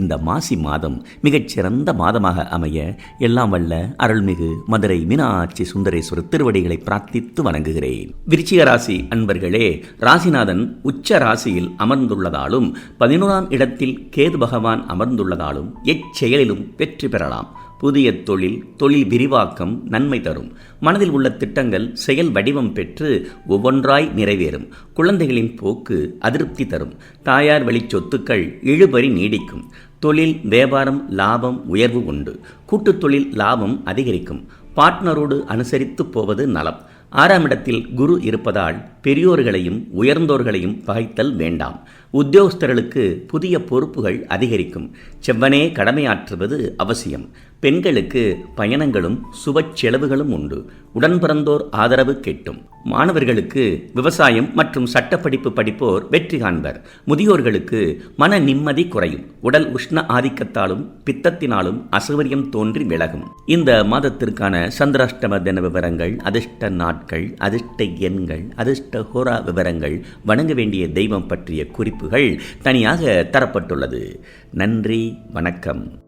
இந்த மாசி மாதம் மிகச்சிறந்த மாதமாக அமைய எல்லாம் வல்ல அருள்மிகு மதுரை மீனாட்சி சுந்தரேஸ்வரர் திருவடிகளை பிரார்த்தித்து வணங்குகிறேன். விருச்சிக ராசி அன்பர்களே ராசிநாதன் உச்ச ராசியில் அமர்ந்துள்ளதாலும் பதினோராம் இடத்தில் கேது பகவான் அமர்ந்துள்ளதாலும் எச்செயலிலும் வெற்றி பெறலாம். புதிய தொழில் தொழில் விரிவாக்கம் நன்மை தரும். மனதில் உள்ள திட்டங்கள் செயல் வடிவம் பெற்று ஒவ்வொன்றாய் நிறைவேறும். குழந்தைகளின் போக்கு அதிருப்தி தரும். தாயார் வழி சொத்துக்கள் இழுபறி நீடிக்கும். தொழில் வியாபாரம் லாபம் உயர்வு உண்டு. கூட்டுத் தொழில் லாபம் அதிகரிக்கும். பார்ட்னரோடு அனுசரித்து போவது நலம். ஆறாம் இடத்தில் குரு இருப்பதால் பெரியோர்களையும் உயர்ந்தோர்களையும் பகைத்தல் வேண்டாம். உத்தியோகஸ்தர்களுக்கு புதிய பொறுப்புகள் அதிகரிக்கும். செவ்வனே கடமையாற்றுவது அவசியம். பெண்களுக்கு பயணங்களும் சுப செலவுகளும் உண்டு. உடன்பிறந்தோர் ஆதரவு கேட்டும். மாணவர்களுக்கு விவசாயம் மற்றும் சட்டப்படிப்பு படிப்போர் வெற்றி காண்பர். முதியோர்களுக்கு மன நிம்மதி குறையும். உடல் உஷ்ண ஆதிக்கத்தாலும் பித்தத்தினாலும் அசௌகரியம் தோன்றி விலகும். இந்த மாதத்திற்கான சந்திராஷ்டம தின விவரங்கள் அதிர்ஷ்ட நாட்கள் அதிர்ஷ்ட எண்கள் அதிர்ஷ்ட ஹோரா விவரங்கள் வணங்க வேண்டிய தெய்வம் பற்றிய குறிப்புகள் தனியாக தரப்பட்டுள்ளது. நன்றி வணக்கம்.